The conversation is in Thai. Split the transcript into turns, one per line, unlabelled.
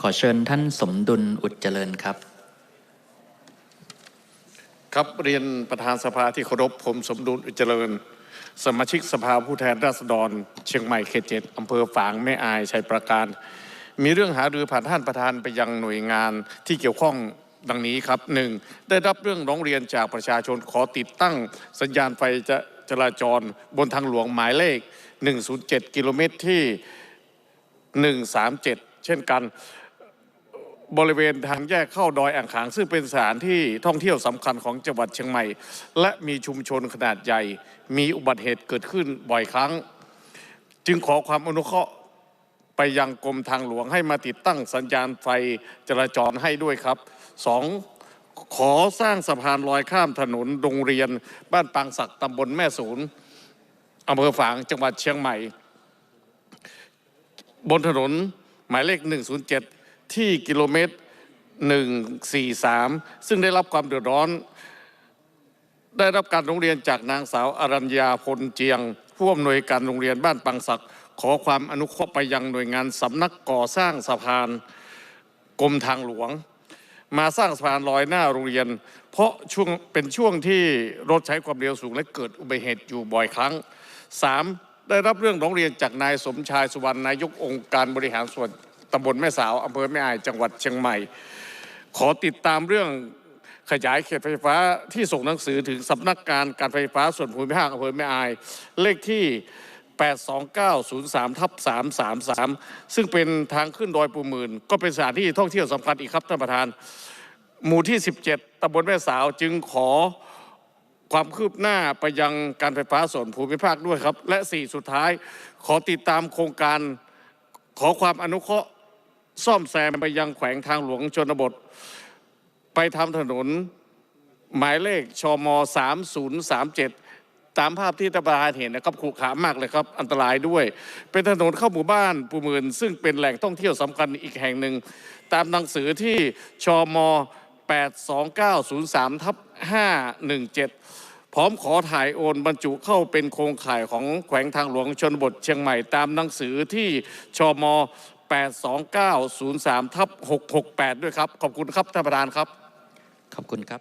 ขอเชิญท่านสมดุลอุดเจริญครับ
ครับเรียนประธานสภาที่เคารพผมสมดุลอุจเจริญ สมาชิกสภาผู้แทนราษฎร เชียงใหม่เขตเจ็ดอำเภอฝางแม่อายชัยประการ มีเรื่องหารือผ่านท่านประธานไปยังหน่วยงานที่เกี่ยวข้อง ดังนี้ครับหนึ่งได้รับเรื่องร้องเรียนจากประชาชนขอติดตั้ง สัญญาณไฟจะจราจรบนทางหลวงหมายเลข 107 กิโลเมตรที่ 137 เช่นกันบริเวณทางแยกเข้าดอยอ่างขาง ซึ่งเป็นสถานที่ท่องเที่ยวสำคัญของจังหวัดเชียงใหม่ และมีชุมชนขนาดใหญ่ มีอุบัติเหตุเกิดขึ้นบ่อยครั้ง จึงขอความอนุเคราะห์ ไปยังกรมทางหลวงให้มาติดตั้งสัญญาณไฟจราจรให้ด้วยครับสองขอสร้างสะพานลอยข้ามถนนโรงเรียน บ้านปางศักตำบลแม่ศูนย์อำเภอฝางจังหวัดเชียงใหม่ บนถนนหมายเลข 107 ที่กิโลเมตร 143 ซึ่งได้รับความเดือดร้อน ได้รับการโรงเรียนจากนางสาวอรัญญาพลเจียง ผู้อำนวยการโรงเรียนบ้านปังศักดิ์ ขอความอนุเคราะห์ไปยังหน่วยงานสำนักก่อสร้างสะพานกรมทางหลวง มาสร้างสะพานลอยหน้าโรงเรียน เพราะช่วงเป็นช่วงที่รถใช้ความเร็วสูงและเกิดอุบัติเหตุอยู่บ่อยครั้ง 3. ได้รับเรื่องร้องเรียนจากนายสมชายสุวรรณนายกองค์การบริหารส่วนตำบลแม่สาวอำเภอแม่อายจังหวัดเชียงใหม่ ขอติดตามเรื่องขยายเขตไฟฟ้าที่ส่งหนังสือถึงสำนักงานการไฟฟ้าส่วนภูมิภาคอำเภอแม่อาย เลขที่ 82903ทับ333 ซึ่งเป็นทางขึ้นดอยปูหมื่น ก็เป็นสถานที่ท่องเที่ยวสำคัญอีกครับท่านประธาน หมู่ที่ 17ตำบลแม่สาวจึงขอความคืบหน้าไปยังการไฟฟ้าส่วนภูมิภาคด้วยครับ และสี่สุดท้ายขอติดตามโครงการขอความอนุเคราะห์ซ่อมแซมไปยังแขวงทางหลวงชนบท ไปทำถนนหมายเลขชม 3037 ตามภาพที่ท่านประธานเห็นนะครับขรุขระมากเลยครับอันตรายด้วย เป็นถนนเข้าหมู่บ้านปูมืนซึ่งเป็นแหล่งท่องเที่ยวสำคัญอีกแห่งหนึ่ง ตามหนังสือที่ชม 82903ทับ517 พร้อมขอถ่ายโอนบรรจุเข้าเป็นโครงข่ายของแขวงทางหลวงชนบทเชียงใหม่ ตามหนังสือที่ชม 82903ทับ668 ด้วยครับ ขอบคุณครับท่านประธานครับ
ขอบคุณครับ